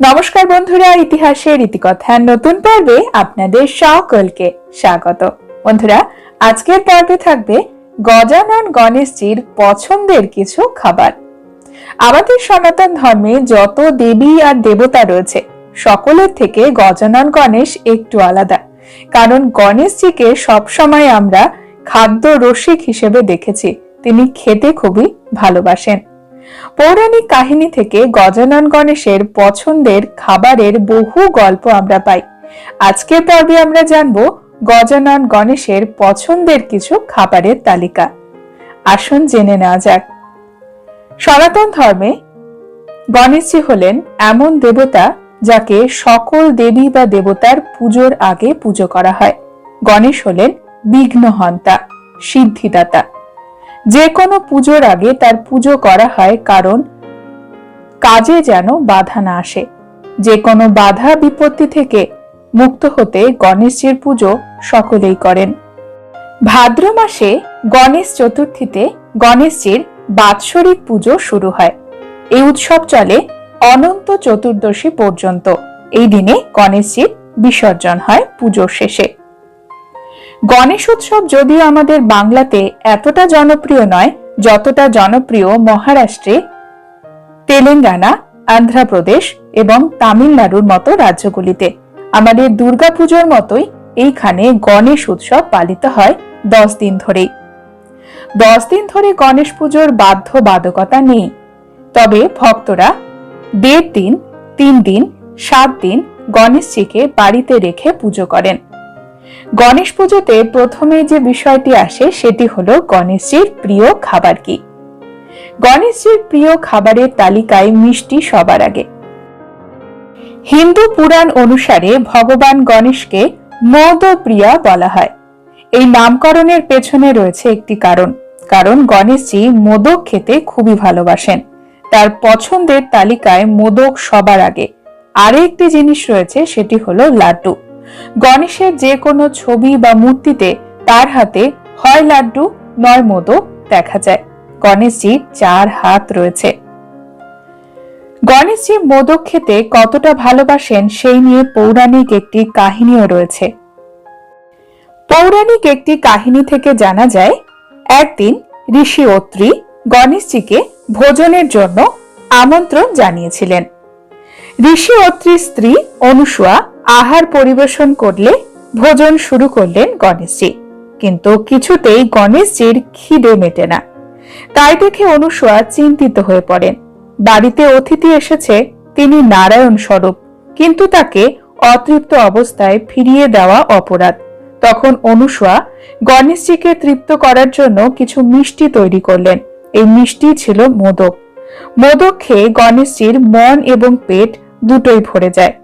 নমস্কার বন্ধুরা, ইতিহাসের ইতিকথার নতুন পর্বে আপনাদের সকলকে স্বাগত। বন্ধুরা, আজকের পর্বে থাকবে গজানন গণেশজির পছন্দের কিছু খাবার। আমাদের সনাতন ধর্মে যত দেবী আর দেবতা রয়েছে, সকলের থেকে গজানন গণেশ একটু আলাদা। কারণ গণেশজিকে সবসময় আমরা খাদ্য রসিক হিসেবে দেখেছি। তিনি খেতে খুবই ভালোবাসেন। পৌরাণিক কাহিনী থেকে গজানন গণেশের পছন্দের খাবারের বহু গল্প আমরা পাই। আজকের পর্বে আমরা জানব গজানন গণেশের পছন্দের কিছু খাবারের তালিকা। আসুন জেনে নেওয়া যাক। সনাতন ধর্মে গণেশজি হলেন এমন দেবতা যাকে সকল দেবী বা দেবতার পুজোর আগে পুজো করা হয়। গণেশ হলেন বিঘ্নহন্তা, সিদ্ধিদাতা। যে কোনো পুজোর আগে তার পুজো করা হয়, কারণ কাজে যেন বাধা না আসে। যে কোনো বাধা বিপত্তি থেকে মুক্ত হতে গণেশজির পুজো সকলেই করেন। ভাদ্র মাসে গণেশ চতুর্থীতে গণেশজির বাৎসরিক পুজো শুরু হয়। এই উৎসব চলে অনন্ত চতুর্দশী পর্যন্ত। এই দিনে গণেশজির বিসর্জন হয় পুজোর শেষে। গণেশ উৎসব যদিও আমাদের বাংলাতে এতটা জনপ্রিয় নয়, যতটা জনপ্রিয় মহারাষ্ট্রে, তেলেঙ্গানা অন্ধ্রপ্রদেশ এবং তামিলনাড়ুর মতো রাজ্যগুলিতে। আমাদের দুর্গাপুজোর মতোই এইখানে গণেশ উৎসব পালিত হয় দশ দিন ধরেই। দশ দিন ধরে গণেশ পুজোর বাধ্য বাধকতা নেই। তবে ভক্তরা দেড় দিন, তিন দিন, সাত দিন গণেশজিকে বাড়িতে রেখে পুজো করেন। গণেশ পুজোতে প্রথমে যে বিষয়টি আসে সেটি হলো গণেশজির প্রিয় খাবার কি? গণেশজির প্রিয় খাবারের তালিকায় মিষ্টি সবার আগে। হিন্দু পুরাণ অনুসারে ভগবান গণেশকে মদ প্রিয়া বলা হয়। এই নামকরণের পেছনে রয়েছে একটি কারণ কারণ গণেশজি মোদক খেতে খুবই ভালোবাসেন। তার পছন্দের তালিকায় মোদক সবার আগে। আরে একটি জিনিস রয়েছে সেটি হলো লাড্ডু। গণেশের যে কোনো ছবি বা মূর্তিতে তার হাতে হয় লাড্ডু নয় মোদক দেখা যায়। গণেশজির চার হাত রয়েছে। গণেশজি মোদক খেতে কতটা ভালোবাসেন সেই নিয়ে পৌরাণিক একটি কাহিনীও রয়েছে। পৌরাণিক একটি কাহিনী থেকে জানা যায়, একদিন ঋষি অত্রি গণেশজিকে ভোজনের জন্য আমন্ত্রণ জানিয়েছিলেন। ঋষি অত্রির স্ত্রী অনুসুয়া আহার পরিবেশন করলে ভোজন শুরু করলেন গণেশজি। কিন্তু কিছুতেই গণেশজির খিদে মেটে না। তাই দেখে অনুসুয়া চিন্তিত হয়ে পড়েন। বাড়িতে অতিথি এসেছে, তিনি নারায়ণ স্বরূপ কিন্তু তাকে অতৃপ্ত অবস্থায় ফিরিয়ে দেওয়া অপরাধ। তখন অনুসুয়া গণেশজিকে তৃপ্ত করার জন্য কিছু মিষ্টি তৈরি করলেন। এই মিষ্টি ছিল মোদক। মোদক খেয়ে গণেশজির মন এবং পেট দুটোই ভরে যায়।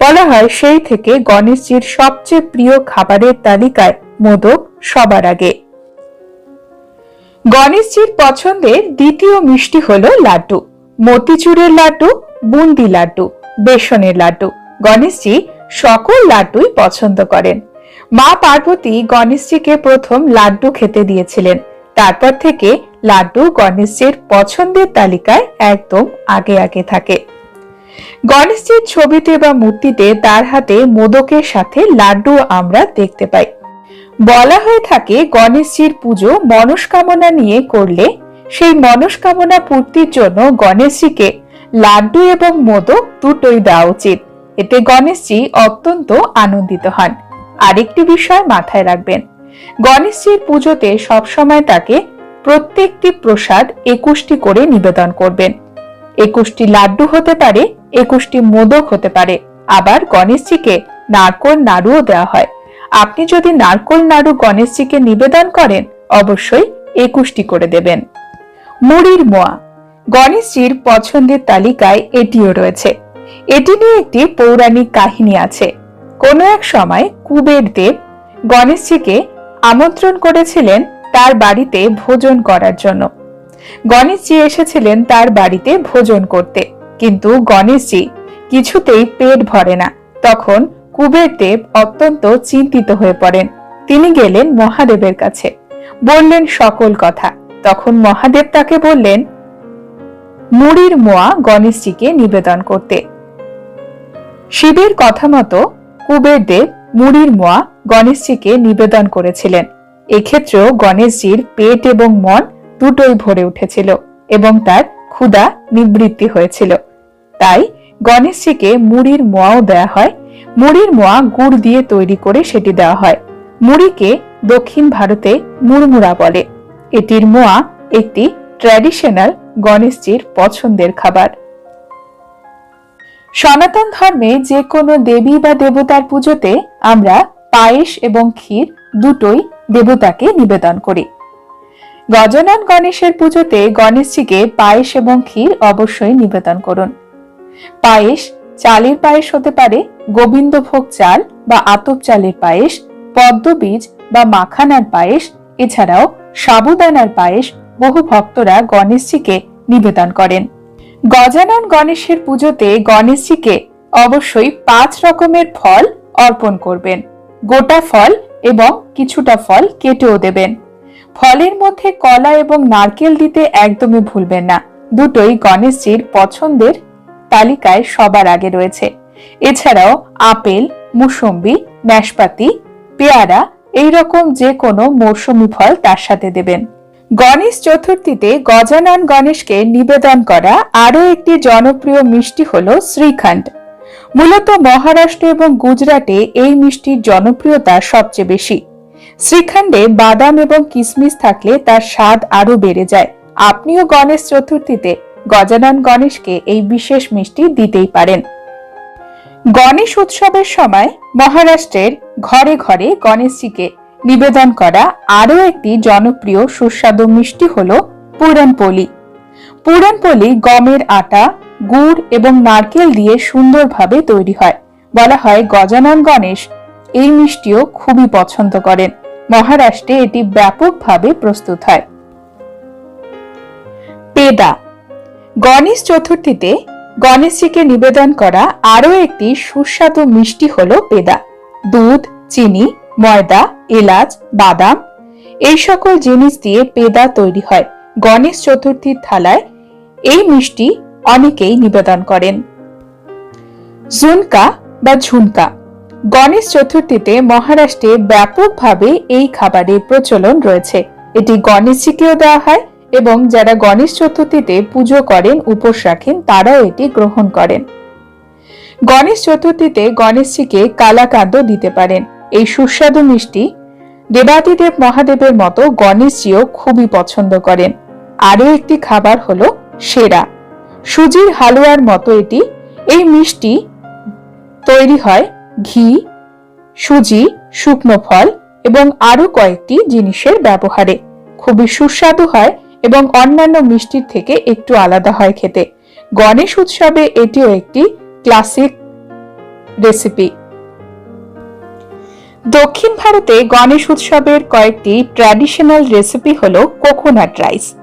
বলা হয় সেই থেকে গণেশজির সবচেয়ে প্রিয় খাবারের তালিকায় মোদক সবার আগে। গণেশজির পছন্দের দ্বিতীয় মিষ্টি হলো লাড্ডু। মতিচুরের লাড্ডু, বুন্দি লাড্ডু, বেসনের লাড্ডু। গণেশজি সকল লাড্ডুই পছন্দ করেন। মা পার্বতী গণেশজিকে প্রথম লাড্ডু খেতে দিয়েছিলেন। তারপর থেকে লাড্ডু গণেশজির পছন্দের তালিকায় একদম আগে আগে থাকে। গণেশজির ছবিতে বা মূর্তিতে তার হাতে মোদকের সাথে লাড্ডু আমরা দেখতে পাই। বলা হয়ে থাকে গণেশজির পুজো মনস্কামনা নিয়ে করলে, সেই মনস্কামনা পূর্তির জন্য গণেশজিকে লাড্ডু এবং মোদক দুটোই দেওয়া উচিত। এতে গণেশজি অত্যন্ত আনন্দিত হন। আরেকটি বিষয় মাথায় রাখবেন, গণেশজির পুজোতে সবসময় তাকে প্রত্যেকটি প্রসাদ একুশটি করে নিবেদন করবেন। একুশটি লাড্ডু হতে পারে একুশটি মোদক হতে পারে। আবার গণেশজিকে নারকোল নাড়ুও দেওয়া হয়। আপনি যদি নারকোল নাড়ু গণেশজিকে নিবেদন করেন, অবশ্যই একুশটি করে দেবেন। মুড়ির মোয়া। গণেশজির পছন্দের তালিকায় এটিও রয়েছে। এটি নিয়ে একটি পৌরাণিক কাহিনী আছে। কোনো এক সময় কুবের দেব গণেশজিকে আমন্ত্রণ করেছিলেন তার বাড়িতে ভোজন করার জন্য। গণেশজি এসেছিলেন তার বাড়িতে ভোজন করতে। কিন্তু গণেশজি কিছুতেই পেট ভরে না। তখন কুবের দেব অত্যন্ত চিন্তিত হয়ে পড়েন। তিনি গেলেন মহাদেবের কাছে। বললেন সকল কথা। তখন মহাদেব তাকে বললেন, মুড়ির মোয়া গণেশজিকে নিবেদন করতে। শিবের কথা মতো কুবের দেব মুড়ির মোয়া গণেশজিকে নিবেদন করেছিলেন। এক্ষেত্রেও গণেশজির পেট এবং মন দুটোই ভরে উঠেছিল এবং তার ক্ষুধা নিবৃত্তি হয়েছিল। তাই গণেশজিকে মুড়ির মোয়াও দেওয়া হয়। মুড়ির মোয়া গুড় দিয়ে তৈরি করে সেটি দেওয়া হয়। মুড়িকে দক্ষিণ ভারতে মুড়মুড়া বলে। এটির মোয়া একটি ট্র্যাডিশনাল গণেশজির পছন্দের খাবার। সনাতন ধর্মে যে কোনো দেবী বা দেবতার পুজোতে আমরা পায়েস এবং ক্ষীর দুটোই দেবতাকে নিবেদন করি। গজানন গণেশের পুজোতে গণেশজিকে পায়েস এবং ক্ষীর অবশ্যই নিবেদন করুন। পায়েস চালের পায়েস হতে পারে, গোবিন্দভোগ চাল বা আতপ চালের পায়েস পদ্মবীজ বা মাখানার পায়েস, এছাড়াও সাবুদানার পায়েস বহু ভক্তরা গণেশজিকে নিবেদন করেন। গজানন গণেশের পুজোতে গণেশজিকে অবশ্যই পাঁচ রকমের ফল অর্পণ করবেন। গোটা ফল এবং কিছুটা ফল কেটেও দেবেন। ফলের মধ্যে কলা এবং নারকেল দিতে একদমই ভুলবেন না। দুটোই গণেশজির পছন্দের তালিকায় সবার আগে রয়েছে। এছাড়াও আপেল, মুসম্বি, নাশপাতি, পেয়ারা এই রকম যে কোনো মৌসুমি ফল তার সাথে দেবেন। গণেশ চতুর্থীতে গজানন গণেশকে নিবেদন করা আরও একটি জনপ্রিয় মিষ্টি হল শ্রীখণ্ড। মূলত মহারাষ্ট্র এবং গুজরাটে এই মিষ্টির জনপ্রিয়তা সবচেয়ে বেশি। শ্রীখণ্ডে বাদাম এবং কিশমিশ থাকলে তার স্বাদ আরও বেড়ে যায়। আপনিও গণেশ চতুর্থীতে গজানন গণেশকে এই বিশেষ মিষ্টি দিতেই পারেন। গণেশ উৎসবের সময় মহারাষ্ট্রের ঘরে ঘরে গণেশজিকে নিবেদন করা আরও একটি জনপ্রিয় সুস্বাদু মিষ্টি হল পুরানপলি। পুরানপলি গমের আটা, গুড় এবং নারকেল দিয়ে সুন্দরভাবে তৈরি হয়। বলা হয় গজানন গণেশ এই মিষ্টিও খুবই পছন্দ করেন। মহারাষ্ট্রে এটি ব্যাপকভাবে প্রস্তুত হয়। পেদা। গণেশ চতুর্থীতে গণেশজিকে নিবেদন করা আরও একটি সুস্বাদু মিষ্টি হল পেদা। দুধ, চিনি, ময়দা, এলাচ, বাদাম, এই সকল জিনিস দিয়ে পেদা তৈরি হয়। গণেশ চতুর্থীর থালায় এই মিষ্টি অনেকেই নিবেদন করেন। জুনকা বা ঝুনকা। গণেশ চতুর্থীতে মহারাষ্ট্রে ব্যাপকভাবে এই খাবারের প্রচলন রয়েছে। এটি গণেশজিকেও দেওয়া হয় এবং যারা গণেশ চতুর্থীতে পুজো করেন, উপোস রাখেন, তারাও এটি গ্রহণ করেন। গণেশ চতুর্থীতে গণেশজিকে কালাকান্দ দিতে পারেন। এই সুস্বাদু মিষ্টি দেবাদিদেব মহাদেবের মতো গণেশজিও খুবই পছন্দ করেন। আরও একটি খাবার হলো সেরা। সুজির হালুয়ার মতো এটি। এই মিষ্টি তৈরি হয় ঘি, সুজি, শুকনো ফল এবং আরও কয়েকটি জিনিসের ব্যবহারে। খুবই সুস্বাদু হয় এবং অন্যান্য মিষ্টির থেকে একটু আলাদা হয় খেতে। গণেশ উৎসবে এটিও একটি ক্লাসিক রেসিপি। দক্ষিণ ভারতে গণেশ উৎসবের কয়েকটি ট্র্যাডিশনাল রেসিপি হলো coconut rice.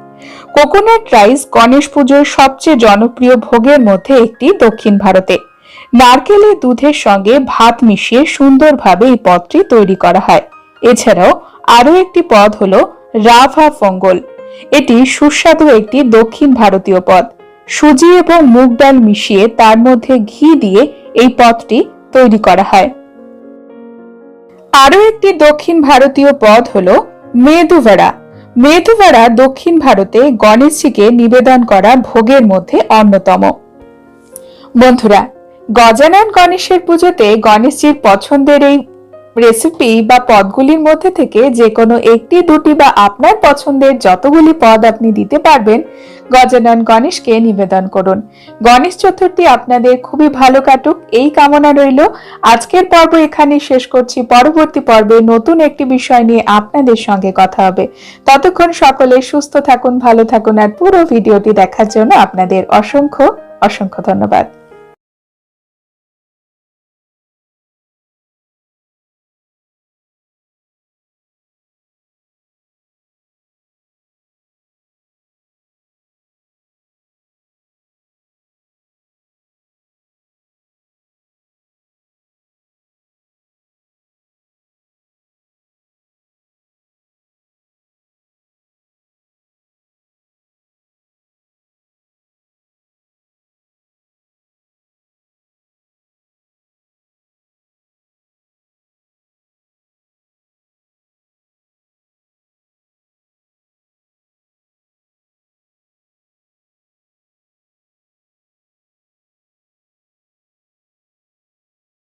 Coconut rice Ganesh পুজোর সবচেয়ে জনপ্রিয় ভোগের মধ্যে একটি দক্ষিণ ভারতে। নারকেলের দুধের সঙ্গে ভাত মিশিয়ে সুন্দরভাবে এই পদটি তৈরি করা হয়। এছাড়াও আরও একটি পদ হলো রাভা ফঙ্গল। এটি সুস্বাদু একটি দক্ষিণ ভারতীয় পদ। সুজি এবং মুগ ডাল মিশিয়ে তার মধ্যে ঘি দিয়ে এই পদটি তৈরি করা হয়। আরও একটি দক্ষিণ ভারতীয় পদ হল মেদুভাড়া মেদুভাড়া দক্ষিণ ভারতে গণেশজিকে নিবেদন করা ভোগের মধ্যে অন্যতম। বন্ধুরা গজানন গণেশের পুজোতে গণেশজির পছন্দের এই রেসিপি বা পদগুলির মধ্যে থেকে যে কোনো একটি, দুটি বা আপনার পছন্দের যতগুলি পদ আপনি দিতে পারবেন, গজানন গণেশকে নিবেদন করুন। গণেশ চতুর্থী আপনাদের খুবই ভালো কাটুক, এই কামনা রইল। আজকের পর্ব এখানে শেষ করছি। পরবর্তী পর্বে নতুন একটি বিষয় নিয়ে আপনাদের সঙ্গে কথা হবে। ততক্ষণ সকলে সুস্থ থাকুন, ভালো থাকুন, আর পুরো ভিডিওটি দেখার জন্য আপনাদের অসংখ্য অসংখ্য ধন্যবাদ।